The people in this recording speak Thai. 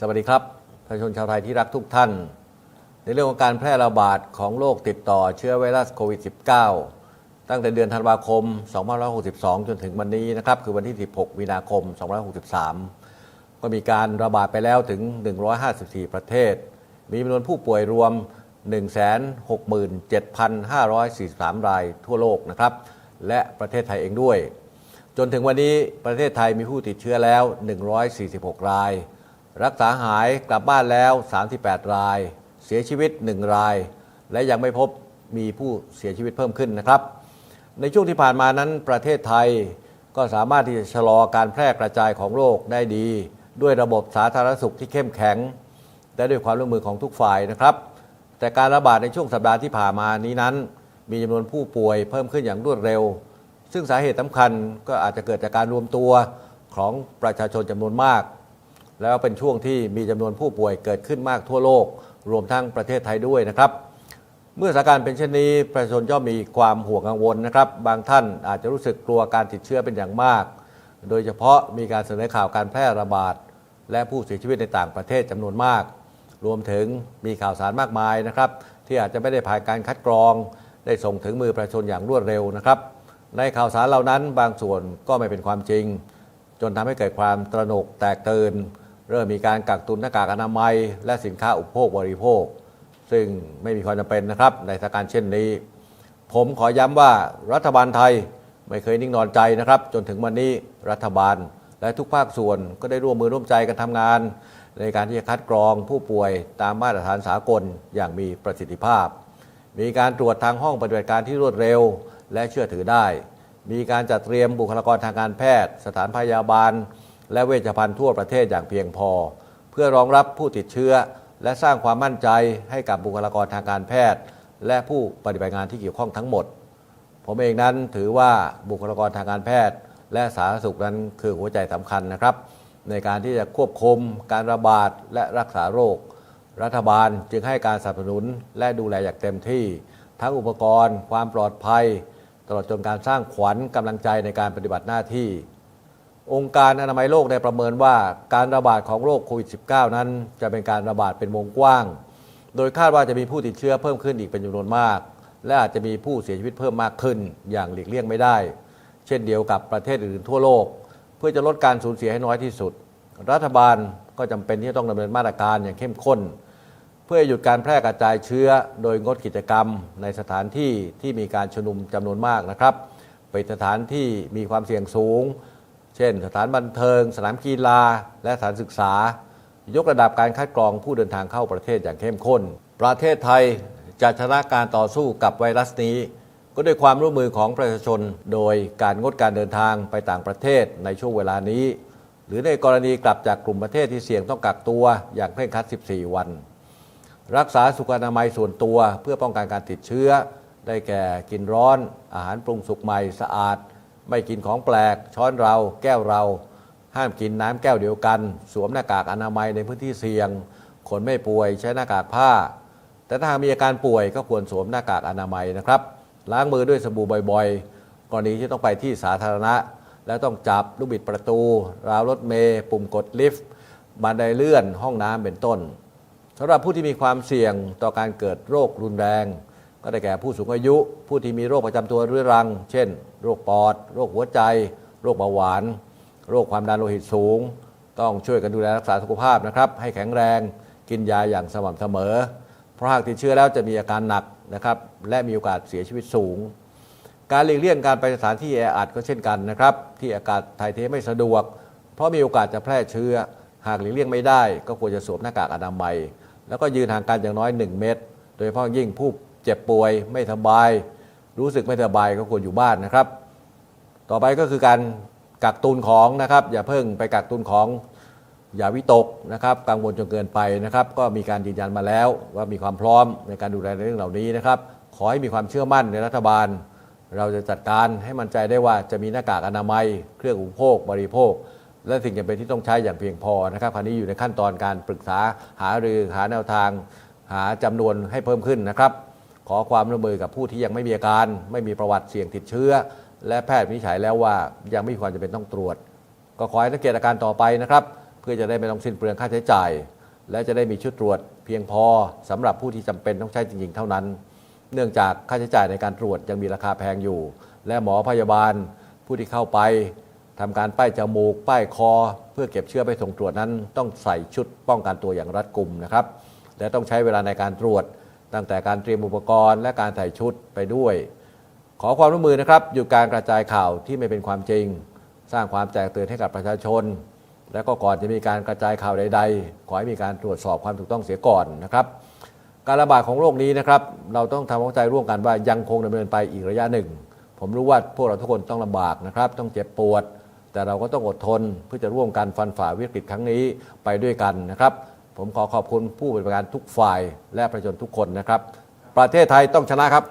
สวัสดีครับประชาชนชาวไทยที่รักทุกท่าน ในเรื่องของการแพร่ระบาดของโรคติดต่อเชื้อไวรัสโควิด -19 ตั้งแต่เดือนธันวาคม 2562 จนถึงวันนี้นะครับ คือวันที่ 16 มีนาคม 2563 ก็มีการระบาดไปแล้วถึง 154 ประเทศ มีจำนวนผู้ป่วยรวม 167,543 รายทั่วโลกนะครับ และประเทศไทยเองด้วย จนถึงวันนี้ประเทศไทยมีผู้ติดเชื้อแล้ว 146 ราย รักษาหายกลับบ้านแล้ว 38 ราย เสียชีวิต 1 ราย และยังไม่พบมีผู้เสียชีวิตเพิ่มขึ้นนะครับ ในช่วงที่ผ่านมานั้นประเทศไทยก็สามารถที่จะชะลอการแพร่กระจายของโรคได้ดี ด้วยระบบสาธารณสุขที่เข้มแข็ง และด้วยความร่วมมือของทุกฝ่ายนะครับ แต่การระบาดในช่วงสัปดาห์ที่ผ่านมานี้นั้น มีจำนวนผู้ป่วยเพิ่มขึ้นอย่างรวดเร็ว ซึ่งสาเหตุสำคัญก็อาจจะเกิดจากการรวมตัวของประชาชนจำนวนมาก แล้วเป็นช่วงที่มีจำนวนผู้ป่วยเกิดขึ้นมากทั่วโลก รวมทั้งประเทศไทยด้วยนะครับ เมื่อสถานการณ์เป็นเช่นนี้ประชาชนย่อมมีความห่วงกังวลนะครับ บางท่านอาจจะรู้สึกกลัวการติดเชื้อเป็นอย่างมาก โดยเฉพาะมีการเสนอข่าวการแพร่ระบาด และผู้เสียชีวิตในต่างประเทศจำนวนมาก รวมถึงมีข่าวสารมากมายนะครับ ที่อาจจะไม่ได้ผ่านการคัดกรอง ได้ส่งถึงมือประชาชนอย่างรวดเร็วนะครับ ในข่าวสารเหล่านั้นบางส่วนก็ไม่เป็นความจริง จนทำให้เกิดความตระหนกแตกตื่น เริ่มมีการกักตุนหน้ากากอนามัย และสินค้าอุปโภคบริโภค ซึ่งไม่มีความจำเป็นนะครับในสถานการณ์เช่นนี้ ผมขอย้ำว่ารัฐบาลไทยไม่เคยนิ่งนอนใจนะครับ จนถึงวันนี้รัฐบาลและทุกภาคส่วนก็ได้ร่วมมือร่วมใจกันทำงาน ในการที่จะคัดกรองผู้ป่วยตามมาตรฐานสากลอย่างมีประสิทธิภาพ มีการตรวจทางห้องปฏิบัติการที่รวดเร็ว และเชื่อถือได้ มีการจัดเตรียมบุคลากรทางการแพทย์ สถานพยาบาล และเวชภัณฑ์ทั่วประเทศอย่างเพียงพอ เพื่อรองรับผู้ติดเชื้อ และสร้างความมั่นใจให้กับบุคลากรทางการแพทย์ และผู้ปฏิบัติงานที่เกี่ยวข้องทั้งหมด ผมเองนั้นถือว่าบุคลากรทางการแพทย์ และสาธารณสุขนั้นคือหัวใจสำคัญนะครับ ในการที่จะควบคุม การระบาดและรักษาโรค รัฐบาลจึงให้การสนับสนุนและดูแลอย่างเต็มที่ ทั้งอุปกรณ์ ความปลอดภัย ตลอดจนการสร้างขวัญกำลังใจในการปฏิบัติหน้าที่ องค์การอนามัยโลกได้ประเมินว่าการระบาดของโรคโควิด -19 นั้น จะเป็นการระบาดเป็นวงกว้าง โดยคาดว่าจะมีผู้ติดเชื้อเพิ่มขึ้นอีกเป็นจำนวนมาก และอาจจะมีผู้เสียชีวิตเพิ่มมากขึ้น อย่างหลีกเลี่ยงไม่ได้ เช่นเดียวกับประเทศอื่นทั่วโลก เพื่อจะลดการสูญเสียให้น้อยที่สุด รัฐบาลก็จำเป็นที่จะต้องดำเนินมาตรการอย่างเข้มข้น เพื่อหยุดการแพร่กระจายเชื้อ โดยงดกิจกรรม ในสถานที่ที่มีการชุมนุมจำนวนมากนะครับเป็นสถานที่มีความเสี่ยงสูง เช่น สถานบันเทิง สนามกีฬา และสถานศึกษา ยกระดับการคัดกรองผู้เดินทางเข้าประเทศอย่างเข้มข้น ประเทศไทยจะชนะการต่อสู้กับไวรัสนี้ ก็ด้วยความร่วมมือของประชาชน โดยการงดการเดินทางไปต่างประเทศในช่วงเวลานี้ หรือในกรณีกลับจากกลุ่มประเทศที่เสี่ยงต้องกักตัวอย่างเคร่งครัด 14 วัน รักษาสุขอนามัยส่วนตัวเพื่อป้องกันการติดเชื้อ ได้แก่กินร้อน อาหารปรุงสุกใหม่สะอาด ไม่กินของแปลก ช้อนเราแก้วเรา ห้ามกินน้ำแก้วเดียวกัน สวมหน้ากากอนามัยในพื้นที่เสี่ยง คนไม่ป่วยใช้หน้ากากผ้า แต่ถ้ามีอาการป่วยก็ควรสวมหน้ากากอนามัยนะครับ ล้างมือด้วยสบู่บ่อยๆ กรณีที่ต้องไปที่สาธารณะ และต้องจับลูกบิดประตู ราวรถเมล์ปุ่มกดลิฟต์บันไดเลื่อนห้องน้ำเป็นต้นสำหรับผู้ที่มีความเสี่ยงต่อการเกิดโรครุนแรง ก็ได้แก่ผู้สูงอายุ ผู้ที่มีโรคประจำตัวเรื้อรัง เช่น โรคปอด โรคหัวใจ โรคเบาหวาน โรคความดันโลหิตสูง ต้องช่วยกันดูแลรักษาสุขภาพนะครับ ให้แข็งแรงกินยาอย่างสม่ำเสมอ เพราะหากติดเชื้อแล้วจะมีอาการหนักนะครับและมีโอกาสเสียชีวิตสูง การหลีกเลี่ยงการไปสถานที่แออัดก็เช่นกันนะครับที่อากาศถ่ายเทไม่สะดวก เพราะมีโอกาสจะแพร่เชื้อ หากหลีกเลี่ยงไม่ได้ ก็ควรจะสวมหน้ากากอนามัย แล้วก็ยืนห่างกันอย่างน้อย 1 เมตร โดยเฉพาะยิ่งผู้ เจ็บป่วยไม่สบาย รู้สึกไม่สบายก็ควรอยู่บ้านนะครับ ต่อไปก็คือการกักตุนของนะครับ อย่าเพิ่งไปกักตุนของอย่าวิตกนะครับกังวลจนเกินไปนะครับ ก็มีการยืนยันมาแล้วว่ามีความพร้อมในการดูแลในเรื่องเหล่านี้นะครับ ขอให้มีความเชื่อมั่นในรัฐบาล เราจะจัดการให้มั่นใจได้ว่าจะมีหน้ากากอนามัย เครื่องอุปโภค บริโภค และสิ่งจำเป็นที่ต้องใช้อย่างเพียงพอนะครับคราวนี้อยู่ในขั้นตอนการปรึกษาหารือหาแนวทาง หาจำนวนให้เพิ่มขึ้นนะครับ ขอความร่วมมือกับผู้ที่ยังไม่มีอาการ ไม่มีประวัติเสี่ยงติดเชื้อ และแพทย์วินิจฉัยแล้วว่ายังไม่มีความจำเป็นต้องตรวจ ก็ขอให้สังเกตอาการต่อไปนะครับ เพื่อจะได้ไม่ต้องสิ้นเปลืองค่าใช้จ่าย และจะได้มีชุดตรวจเพียงพอสำหรับผู้ที่จำเป็นต้องใช้จริง ๆ เท่านั้น เนื่องจากค่าใช้จ่ายในการตรวจยังมีราคาแพงอยู่ และหมอพยาบาล ผู้ที่เข้าไปทำการป้ายจมูก ป้ายคอ เพื่อเก็บเชื้อไปส่งตรวจนั้น ต้องใส่ชุดป้องกันตัวอย่างรัดกุมนะครับและต้องใช้เวลาในการตรวจ ตั้งแต่การเตรียมอุปกรณ์และการใส่ชุดไปด้วย ขอความร่วมมือนะครับหยุดการกระจายข่าวที่ไม่เป็นความจริง สร้างความแตกตื่นให้กับประชาชน และก็ก่อนจะมีการกระจายข่าวใด ๆ ขอให้มีการตรวจสอบความถูกต้องเสียก่อนนะครับการระบาดของโรคนี้นะครับเราต้องทำความเข้าใจร่วมกันว่ายังคงดำเนินไปอีกระยะหนึ่ง ผมรู้ว่าพวกเราทุกคนต้องลำบากนะครับ ต้องเจ็บปวด แต่เราก็ต้องอดทนเพื่อจะร่วมกันฟันฝ่าวิกฤตครั้งนี้ไปด้วยกันนะครับ ผมขอขอบคุณผู้บริการทุกฝ่ายและประชาชนทุกคนนะครับ ประเทศไทยต้องชนะครับ